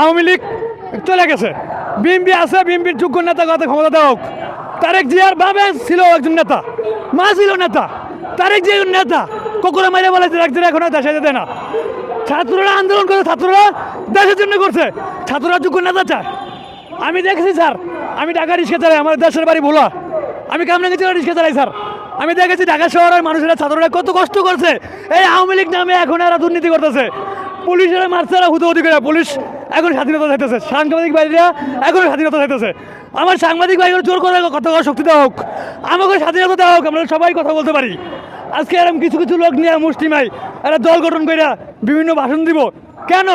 আওয়ামী লীগ চলে গেছে। বিএনপি আছে, বিএনপির যোগ্য নেতা কথা ক্ষমতা দেওয়া হোক। তারেক জিয়ার বাবে ছিল একজন নেতা, মা ছিল নেতা, তারেক জিয়ার নেতা। কোকরে মাইরে বলে তারেক জিয়া এখন দেশে যেতে না। ছাত্ররা আন্দোলন করে, ছাত্ররা দেশের জন্য করছে। ছাত্ররা যোগ্য নেতা চায়। আমি দেখেছি, স্যার, আমি ঢাকা রিক্সা চালাই, আমার দেশের বাড়ি ভোলা। আমি কামরাঙ্গি জেলা রিক্সা চালাই, স্যার। আমি দেখেছি, ঢাকা শহরের মানুষেরা ছাত্ররা কত কষ্ট করছে। এই আওয়ামী লীগ নামে এখন এরা দুর্নীতি করতেছে। পুলিশেরা মারছে, এরা হুতো করে। পুলিশ এখন স্বাধীনতা চাইতেছে। সাংবাদিক ভাইরা, এখন স্বাধীনতা চাইতেছে। আমার সাংবাদিক ভাইগুলো জোর করে কথা কওয়ার শক্তি দেওয়া হোক। আমাকে স্বাধীনতা দেওয়া হোক, আমরা সবাই কথা বলতে পারি। আজকে এরকম কিছু কিছু লোক নিয়ে মুসলিমাই এরা দল গঠন করে বিভিন্ন ভাষণ দিব। কেন?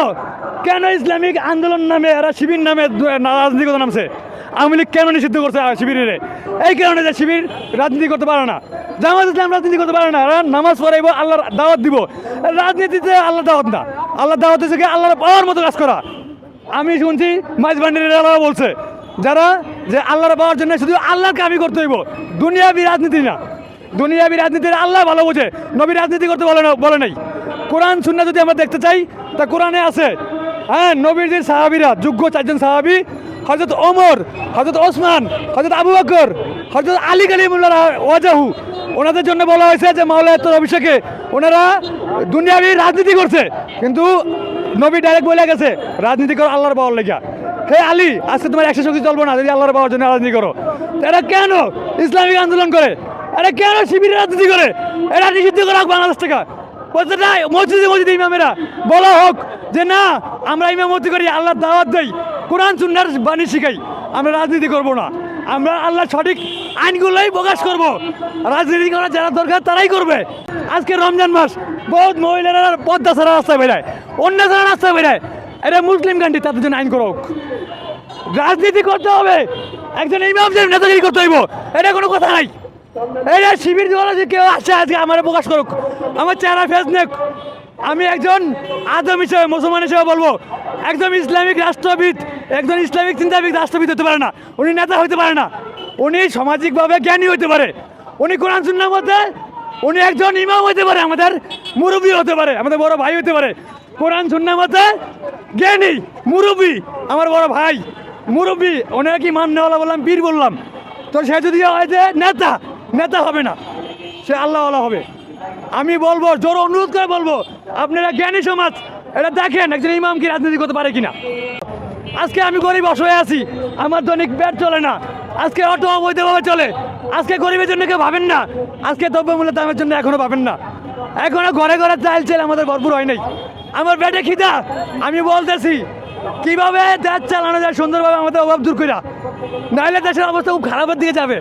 কেন ইসলামিক আন্দোলন নামে, এরা শিবির নামে রাজনীতি করতে নামছে? আওয়ামী লীগ কেন নিষিদ্ধ করছে শিবিরের? এই কারণে যে শিবির রাজনীতি করতে পারে না। জামাত ইসলাম রাজনীতি করতে পারে না। এরা নামাজ পড়াইব, আল্লাহর দাওয়াত দিব। রাজনীতিতে আল্লাহ দাওয়াত না। আল্লাহ দাওয়াত হচ্ছে আল্লাহর পাওয়ার মতো কাজ করা। আমি শুনছি মাইজবান্ডির আল্লাহ বলছে, যারা যে আল্লাহর পাওয়ার জন্য শুধু আল্লাহকে আমি করতে হইব, দুনিয়াবি রাজনীতি না। দুনিয়াবি রাজনীতির আল্লাহ ভালো বোঝে, নবী রাজনীতি করতে বলে না বলে নাই। কোরআন শূন্য যদি আমরা দেখতে চাই, তা কোরআনে আছে। হ্যাঁ নবীর যে সাহাবিরা, যোগ্য চারজন সাহাবি হজরত ওমর হজরত ওসমান হজরত আবু বকর হজরত আলী কালিমুল্লাহ ওয়াজাহু, ওনাদের জন্য বলা হয়েছে যে মাওলায়তর অভিষেকে, ওনারা দুনিয়াবি রাজনীতি করছে, কিন্তু নবী ডাইরেক্ট বলে গেছে, রাজনীতি করো আল্লাহর পাওয়ার লেগা। হে আলী, আজকে তোমার একশো শক্তি চলবো না, যদি আল্লাহর পাওয়ার জন্য রাজনীতি করো। এরা কেন ইসলামিক আন্দোলন করে? এরা কেন শিবিরের রাজনীতি করে? এরা নিষিদ্ধ করা বাংলাদেশ থেকে প্রত্যেকটা মসজিদে মসজিদে ইমামেরা, বলা হোক যে না, আমরা ইমামতি করি, আল্লাহর দাওয়াত দেই, কোরআন, সুন্নার বাণী শিখাই, আমরা রাজনীতি করব না। আমরা আল্লাহ সঠিক আইনগুলোই প্রকাশ করব। রাজনীতি করা যারা দরকার, তারাই করবে। আজকে রমজান মাস, বহুত মহিলারা পদ্মা ছাড়া রাস্তায় বেড়ায়, অন্য ছাড়া রাস্তায় বেড়ায়। এটা মুসলিম কান্ট্রি তাদের জন্য আইন করুক। রাজনীতি করতে হবে। একজন ইমাম সাহেব নেতাগিরি করতে হইব। এটা কোনো কথা নাই। যে শিবির যে কেউ আসে, আজকে আমার প্রকাশ করুক। আমার চেহারা ফেস নেক আমি একজন আদম হিসেবে, মুসলমান হিসেবে বলব, একজন ইসলামিক রাষ্ট্রবিদ, একজন ইসলামিক চিন্তাবিদ রাষ্ট্রবিদ হতে পারে না। উনি নেতা হতে পারে না। উনি সামাজিকভাবে জ্ঞানী হতে পারে। উনি কোরআন, সুন্নার মধ্যে উনি একজন ইমাম হতে পারে, আমাদের মুরব্বী হতে পারে, আমাদের বড় ভাই হতে পারে। কোরআন, সুন্নার মধ্যে জ্ঞানী, মুরব্বী, আমার বড় ভাই, মুরব্বী ওনারা কি মান্যওয়ালা বললাম বীর বললাম। তো সে যদি হয় যে নেতা নেতা হবে না, সে আল্লাহওয়ালা হবে। আমি বলব, জোর অনুরোধ করে বলব, আপনারা জ্ঞানী সমাজ, এটা দেখেন একজন ইমাম কি রাজনীতি করতে পারে কিনা। আজকে আমি গরিব অসহায় আছি, আমার দৈনিক পেট চলে না। আজকে অটো অবৈধভাবে চলে। আজকে গরিবের জন্য কেউ ভাবেন না। আজকে দ্রব্যমূল্যের দামের জন্য এখনও ভাবেন না। এখনও ঘরে ঘরে চাল চাল আমাদের ভরপুর হয় নাই। আমার পেটে খিদা। আমি বলতেছি, কীভাবে দেশ চালানো যায় সুন্দরভাবে আমাদের অভাব দূর করা নাহলে দেশের অবস্থা খুব খারাপের দিকে যাবে।